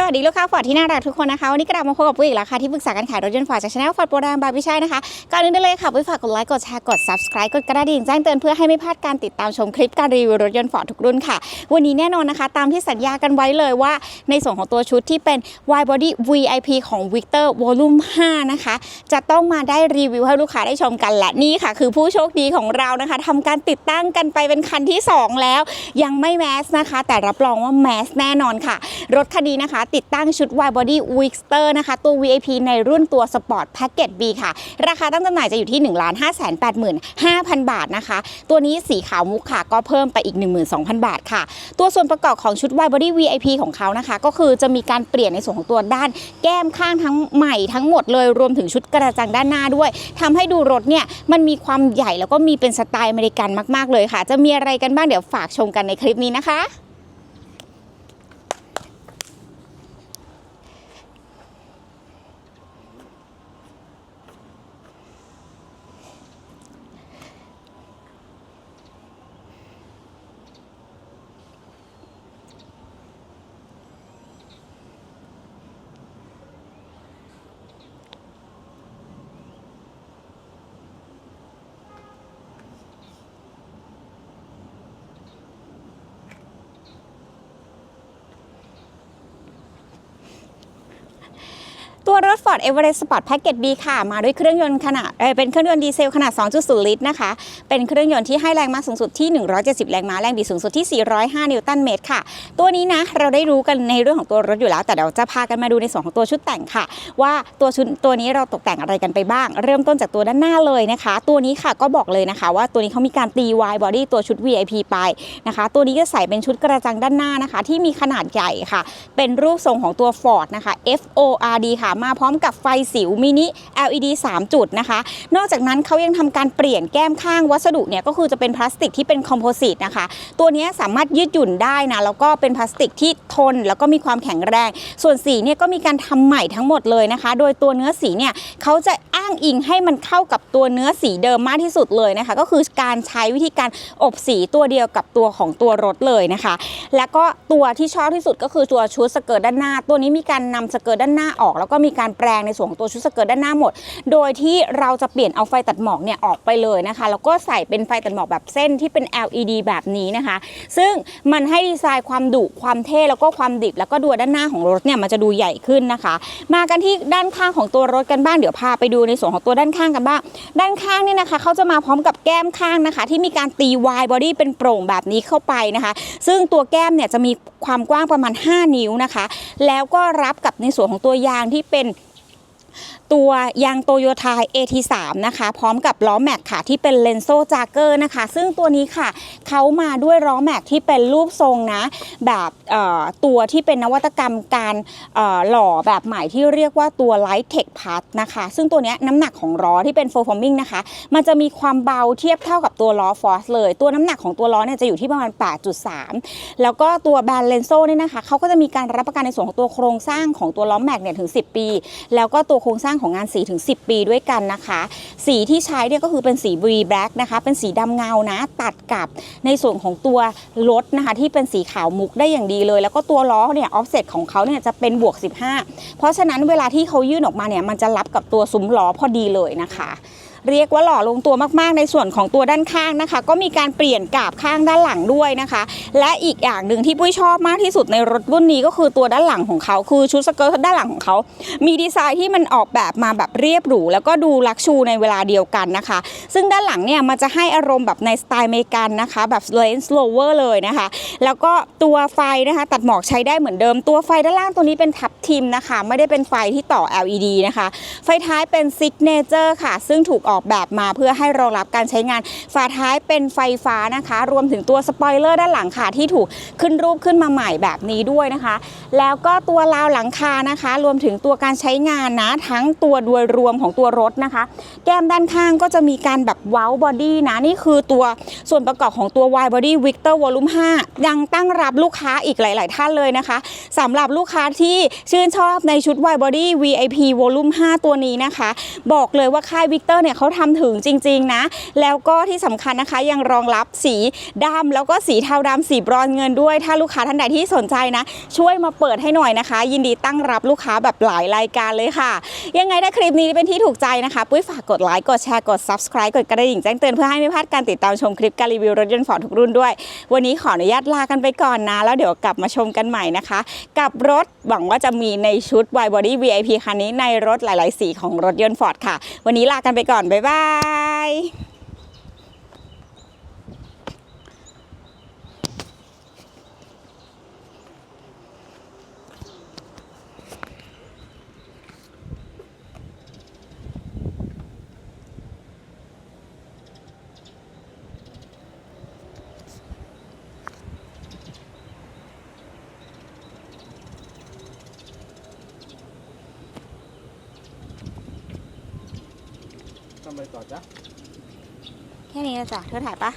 สวัสดีลูกค้าฟอร์ดที่น่ารักทุกคนนะคะ วันนี้กลับมาพบกับปุ้ยอีกแล้วค่ะ ที่ปรึกษาการขายรถยนต์ฟอร์ดจากช anel ฟอร์ดโปรแรมบายพิชัยนะคะก่อนอื่นได้เลยค่ะปุ้ยฝากกดไลค์กดแชร์กด subscribe กดกระดิ่งแจ้งเตือนเพื่อให้ไม่พลาดการติดตามชมคลิปการรีวิวรถยนต์ฟอร์ดทุกรุ่นค่ะ วันนี้แน่นอนนะคะ ตามที่สัญญากันไว้เลยว่า ในส่วนของตัวชุดที่เป็น wide body VIP ของ Victor Volume 5 นะคะ จะต้องมาได้รีวิวให้ลูกค้าได้ชมกันและนี่ค่ะ คือผู้โชคดีของเรานะคะทำการติดตั้งกันไปเป็นคันที่ 2 แล้ว ยังไม่แมสนะคะ แต่รับรองว่าแมสแน่นอนค่ะ รถคันนี้นะคะติดตั้งชุด wide body Wixter นะคะ ตัว VIP ในรุ่นตัว Sport Package B ค่ะ ราคาตั้งจำหน่ายจะอยู่ที่ 1 5 8 5 0 0 0 บาทนะคะ ตัวนี้สีขาวมุกค่ะ ก็เพิ่มไปอีก 12,000 บาทค่ะ ตัวส่วนประกอบของชุด wide body VIP ของเขานะคะ ก็คือจะมีการเปลี่ยนในส่วนของตัวด้านแก้มข้างทั้งใหม่ทั้งหมดเลยรวมถึงชุดกระจังด้านหน้าด้วยทำให้ดูรถเนี่ยมันมีความใหญ่แล้วก็มีเป็นสไตล์อเมริกันมาก ๆ เลยค่ะ จะมีอะไรกันบ้างเดี๋ยวฝากชมกันในคลิปนี้นะคะ ตัวรถ Ford Everest Sport Package B ค่ะ มาด้วยเครื่องยนต์ขนาดเเป็นเครื่องยนต์ดีเซลขนาด 2.0 ลิตรนะคะ เป็นเครื่องยนต์ที่ให้แรงม้าสูงสุดที่ 170 แรงม้า แรงบิดสูงสุดที่ 405 นิวตันเมตรค่ะ ตัวนี้นะเราได้รู้กันในเรื่องของตัวรถอยู่แล้ว แต่เดี๋ยวจะพากันมาดูในส่วนของตัวชุดแต่งค่ะ ว่าตัวชุดตัวนี้เราตกแต่งอะไรกันไปบ้าง เริ่มต้นจากตัวด้านหน้าเลยนะคะ ตัวนี้ค่ะก็บอกเลยนะคะ ว่าตัวนี้เขามีการตี wide body ตัวชุด VIP ไปนะคะ ตัวนี้ก็ใส่เป็นชุดกระจังด้านหน้านะคะ ที่มีขนาดใหญ่ค่ะ เป็นรูปทรงของตัว Ford นะคะ F O R D ค่ะมาพร้อมกับไฟสิวมินิ LED 3 จุดนะคะ นอกจากนั้นเขายังทำการเปลี่ยนแก้มข้างวัสดุเนี่ยก็คือจะเป็นพลาสติกที่เป็นคอมโพสิตนะคะ ตัวนี้สามารถยืดหยุ่นได้นะแล้วก็เป็นพลาสติกที่ทนแล้วก็มีความแข็งแรง ส่วนสีเนี่ยก็มีการทำใหม่ทั้งหมดเลยนะคะ โดยตัวเนื้อสีเนี่ยเขาจะอ้าางอิงให้มันเข้ากับตัวเนื้อสีเดิมมากที่สุดเลยนะคะ ก็คือการใช้วิธีการอบสีตัวเดียวกับตัวของตัวรถเลยนะคะ แล้วก็ตัวที่ชอบที่สุดก็คือตัวชุดสเกิร์ตด้านหน้า ตัวนี้มีการนำสเกิร์ตด้านหน้าออก แล้วก็มีการแปลงในส่วนของตัวชุดสเกิร์ตด้านหน้าหมด โดยที่เราจะเปลี่ยนเอาไฟตัดหมอกเนี่ยออกไปเลยนะคะ แล้วก็ใส่เป็นไฟตัดหมอกแบบเส้นที่เป็น LED แบบนี้นะคะ ซึ่งมันให้ดีไซน์ความดุความเท่แล้วก็ความดิบ แล้วก็ดูด้านหน้าของรถเนี่ยมันจะดูใหญ่ขึ้นนะคะ มากันที่ด้านข้างของตัวรถกันบ้างเดี๋ยวพาไปดูในส่วนของตัวด้านข้างกันบ้าง ด้านข้างเนี่ยนะคะเขาจะมาพร้อมกับแก้มข้างนะคะ ที่มีการตีวายบอดี้เป็นโปร่งแบบนี้เข้าไปนะคะ ซึ่งตัวแก้มเนี่ยจะมีความกว้างประมาณ 5 นิ้วนะคะ แล้วก็รับกับในส่วนของตัวยางที่เป็น ตัวยางโตโยต้า AT3 นะคะ พร้อมกับล้อแม็กค่ะที่เป็นเลนโซจากเกอร์นะคะ ซึ่งตัวนี้ค่ะเขามาด้วยล้อแม็กที่เป็นรูปทรงนะ แบบตัวที่เป็นนวัตกรรมการหล่อแบบใหม่ที่เรียกว่าตัว Light Tech Plus นะคะ ซึ่งตัวนี้น้ำหนักของล้อที่เป็น Full Forming นะคะ มันจะมีความเบาเทียบเท่ากับตัวล้อ Force เลย ตัวน้ำหนักของตัวล้อเนี่ยจะอยู่ที่ประมาณ 8.3 แล้วก็ตัวแบรนด์เลนโซเนี่ยนะคะเขาก็จะมีการรับประกันในส่วนของตัวโครงสร้างของตัวล้อแม็กเนี่ยถึง 10 ปี แล้วก็ตัวโครงสร้างของงานสีถึง 10 ปีด้วยกันนะคะ สีที่ใช้เนี่ยก็คือเป็นสีบรีแบล็กนะคะ เป็นสีดำเงานะ ตัดกับในส่วนของตัวรถนะคะ ที่เป็นสีขาวมุกได้อย่างดีเลย แล้วก็ตัวล้อเนี่ยออฟเซตของเขาเนี่ยจะเป็นบวก 15 เพราะฉะนั้นเวลาที่เขายื่นออกมาเนี่ยมันจะรับกับตัวซุ้มล้อพอดีเลยนะคะ เรียกว่าหล่อลงตัวมากๆ ในส่วนของตัวด้านข้างนะคะ ก็มีการเปลี่ยนกาบข้างด้านหลังด้วยนะคะ และอีกอย่างหนึ่งที่ปุ้ยชอบมากที่สุดในรถรุ่นนี้ก็คือตัวด้านหลังของเขา คือชุดสเกิร์ตด้านหลังของเขา มีดีไซน์ที่มันออกแบบมาแบบเรียบหรู แล้วก็ดูลักชูในเวลาเดียวกันนะคะ ซึ่งด้านหลังเนี่ยมันจะให้อารมณ์แบบในสไตล์อเมริกันนะคะ แบบเลนส์โลเวอร์เลยนะคะ แล้วก็ตัวไฟนะคะ ตัดหมอกใช้ได้เหมือนเดิมตัวไฟด้านล่างตัวนี้เป็นทับทิมนะคะ ไม่ได้เป็นไฟที่ต่อ LED นะคะ ไฟท้ายเป็นซิกเนเจอร์ค่ะ ซึ่งถูกออกแบบมาเพื่อให้รองรับการใช้งาน ฝาท้ายเป็นไฟฟ้านะคะ รวมถึงตัวสปอยเลอร์ด้านหลังค่ะที่ถูกขึ้นรูปขึ้นมาใหม่แบบนี้ด้วยนะคะ แล้วก็ตัวราวหลังคานะคะ รวมถึงตัวการใช้งานนะทั้งตัวโดยรวมของตัวรถนะคะ แก้มด้านข้างก็จะมีการแบบเว้าบอดี้นะนี่คือตัวส่วนประกอบของตัว Y Body Victor Volume 5 ยังตั้งรับลูกค้าอีกหลาย ๆ ท่านเลยนะคะสำหรับลูกค้าที่ชื่นชอบในชุด Y Body VIP Volume 5 ตัวนี้นะคะ บอกเลยว่าค่าย Victor เนี่ยเขาทำถึงจริง ๆ นะ แล้วก็ที่สำคัญนะคะยังรองรับสีดำแล้วก็สีเทาดำสีบรอนเงินด้วย ถ้าลูกค้าท่านใดที่สนใจนะ ช่วยมาเปิดให้หน่อยนะคะ ยินดีตั้งรับลูกค้าแบบหลายรายการเลยค่ะ ยังไงถ้าคลิปนี้เป็นที่ถูกใจนะคะปุ้ยฝากกดไลค์กดแชร์กด subscribe กดกระดิ่งแจ้งเตือนเพื่อให้ไม่พลาดการติดตามชมคลิปการรีวิวรถยนต์ฟอร์ดทุกรุ่นด้วย วันนี้ขออนุญาตลากันไปก่อนนะ แล้วเดี๋ยวกลับมาชมกันใหม่นะคะ กับรถหวังว่าจะมีในชุด Wide Body VIP คันนี้ในรถหลาย ๆ สีของรถยนต์ฟอร์ดค่ะ วันนี้ลากันไปก่อนบ๊ายบาย ทำไมต่อจ๊ะ แค่นี้นะจ๊ะ เธอถ่ายปะ